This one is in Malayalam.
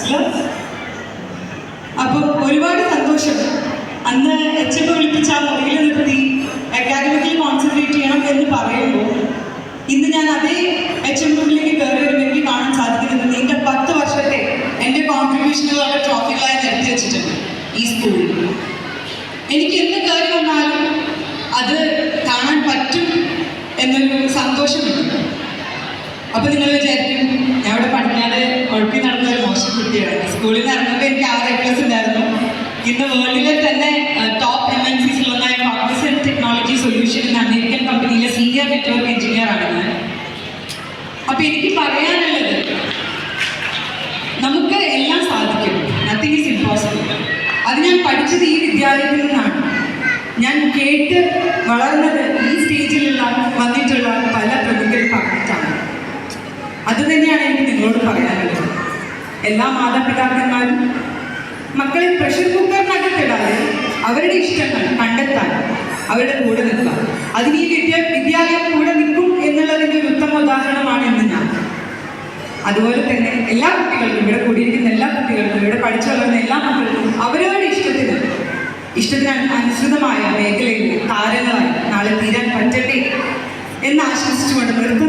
മനസ്സിലാവും അപ്പം ഒരുപാട് സന്തോഷം. അന്ന് എച്ച് എഫ് വിളിപ്പിച്ച ആ മുറിയിൽ നിർത്തി അക്കാഡമിക്കിൽ കോൺസെൻട്രേറ്റ് ചെയ്യണം എന്ന് പറയുമ്പോൾ ഇന്ന് ഞാൻ അതേ എച്ച് എം റൂമിലേക്ക് കയറി വരുമ്പോൾ എനിക്ക് കാണാൻ സാധിക്കുന്നത് നീണ്ട പത്ത് വർഷത്തെ എന്റെ കോൺട്രിബ്യൂഷനുകളുടെ ട്രോഫികളായി നിർത്തി വെച്ചിട്ടുണ്ട് ഈ സ്കൂളിൽ എനിക്ക് എന്ത് കാര്യം വന്നാലും അത് കാണാൻ പറ്റും എന്നൊരു സന്തോഷമുണ്ട്. അപ്പൊ നിങ്ങൾ വിചാരിക്കും സ്കൂളിൽ ഇറങ്ങുമ്പോൾ എനിക്ക് ആറ് പ്ലസ് ഉണ്ടായിരുന്നു. ഇന്ന് വേൾഡിലെ തന്നെ ടോപ്പ് എം എൻ സിസിൽ ഒന്നായ കോഗ്നിസെന്റ് ടെക്നോളജി സൊല്യൂഷൻ എന്ന അമേരിക്കൻ കമ്പനിയിലെ സീനിയർ നെറ്റ്വർക്ക് എഞ്ചിനീയർ ആണ് ഞാൻ. അപ്പൊ എനിക്ക് പറയാനുള്ളത് നമുക്ക് എല്ലാം സാധിക്കും. നത്തിങ് ഈസ് ഇമ്പോസിബിൾ അത് ഞാൻ പഠിച്ചത് ഈ വിദ്യാലയത്തിൽ നിന്നാണ്. ഞാൻ കേട്ട് വളർന്നത് ഈ സ്റ്റേജിലുള്ള വന്നിട്ടുള്ള പല പ്രതികൾ പറഞ്ഞിട്ടാണ്. അത് തന്നെയാണ് എനിക്ക് നിങ്ങളോട് പറയാനുള്ളത്. എല്ലാ മാതാപിതാക്കന്മാരും മക്കളെ പ്രഷർ കുക്കറിനകത്തിടാതെ അവരുടെ ഇഷ്ടങ്ങൾ കണ്ടെത്താൻ അവരുടെ കൂടെ നിൽക്കുക. അതിന് ഈ വിദ്യ വിദ്യാലയം കൂടെ നിൽക്കും എന്നുള്ളതിന്റെ ഒരു ഉത്തമ ഉദാഹരണമാണ് ഇന്ന് ഞാൻ. അതുപോലെ തന്നെ എല്ലാ കുട്ടികൾക്കും ഇവിടെ കൂടിയിരിക്കുന്ന എല്ലാ കുട്ടികൾക്കും ഇവിടെ പഠിച്ചു വളർന്ന എല്ലാ മക്കൾക്കും അവരവരുടെ ഇഷ്ടത്തിന് ഇഷ്ടത്തിന് അനുസൃതമായ മേഖലയിൽ താരങ്ങളായി നാളെ തീരാൻ പറ്റട്ടെ എന്ന് ആശംസിച്ചുകൊണ്ട് നിർത്തുന്നു.